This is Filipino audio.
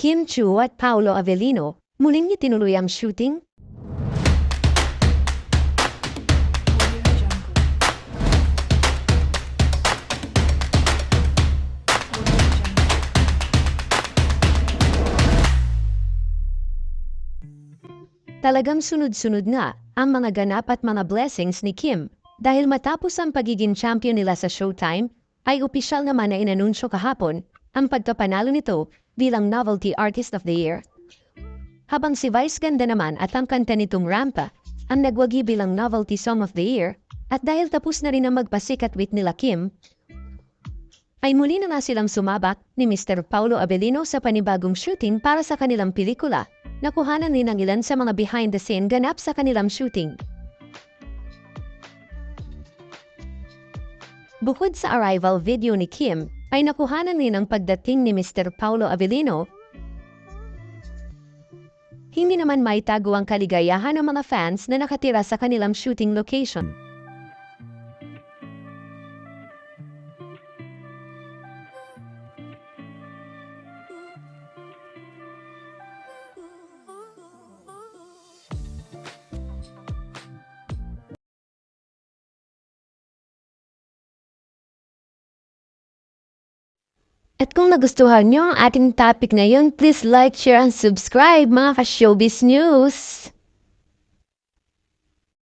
Kim Chu at Paolo Avellino, muling itinuloy ang shooting. Talagang sunod-sunod nga ang mga ganap at mga blessings ni Kim. Dahil matapos ang pagiging champion nila sa Showtime, ay opisyal naman na inanunsyo kahapon ang pagkapanalo nito bilang Novelty Artist of the Year. Habang si Vice Ganda naman at ang kanta nitong Rampa ang nagwagi bilang Novelty Song of the Year at dahil tapos na rin ang magpasikat with nila Kim, ay muli na nga silang sumabak ni Mr. Paulo Abelino sa panibagong shooting para sa kanilang pelikula. Nakuhanan din ang ilan sa mga behind-the-scene ganap sa kanilang shooting. Bukod sa arrival video ni Kim, ay nakuhanan din ang pagdating ni Mr. Paulo Avellino. Hindi naman maitago ang kaligayahan ng mga fans na nakatira sa kanilang shooting location. At kung nagustuhan nyo ang ating topic ngayon, please like, share, and subscribe mga ka-showbiz news!